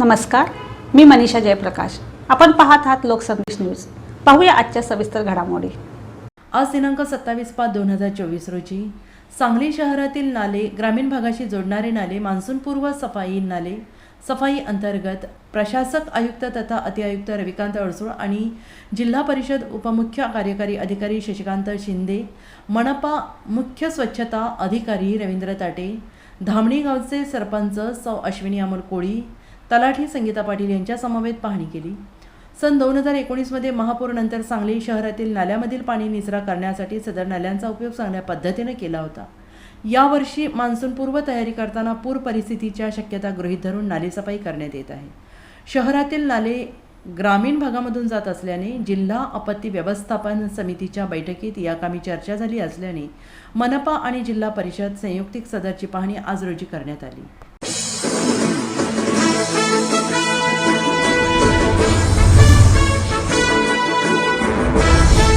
नमस्कार मी मनीषा जयप्रकाश. आपण पाहत आहात लोकसंदेश न्यूज. पाहूया आजच्या सविस्तर घडामोडी. आज दिनांक सत्तावीस पाच दोन हजार चोवीस रोजी सांगली शहरातील नाले ग्रामीण भागाशी जोडणारे नाले मान्सूनपूर्व सफाई नाले सफाई अंतर्गत प्रशासक आयुक्त तथा अतिआयुक्त रविकांत अडसूळ आणि जिल्हा परिषद उपमुख्य कार्यकारी अधिकारी शशिकांत शिंदे मनपा मुख्य स्वच्छता अधिकारी रवींद्र ताटे धामणी गावचे सरपंच सौ अश्विनी अमोल कोळी तलाठी संगीता पाटील यांच्या समवेत पाहणी केली. सन दोन हजार एकोणीसमध्ये महापूरनंतर सांगली शहरातील नाल्यामधील पाणी निचरा करण्यासाठी सदर नाल्यांचा उपयोग चांगल्या पद्धतीने केला होता. यावर्षी मान्सूनपूर्व तयारी करताना पूर परिस्थितीच्या शक्यता गृहीत धरून नालेसफाई करण्यात येत आहे. शहरातील नाले ग्रामीण भागामधून जात असल्याने जिल्हा आपत्ती व्यवस्थापन समितीच्या बैठकीत या कामी चर्चा झाली असल्याने मनपा आणि जिल्हा परिषद संयुक्तिक सदरची पाहणी आज रोजी करण्यात आली.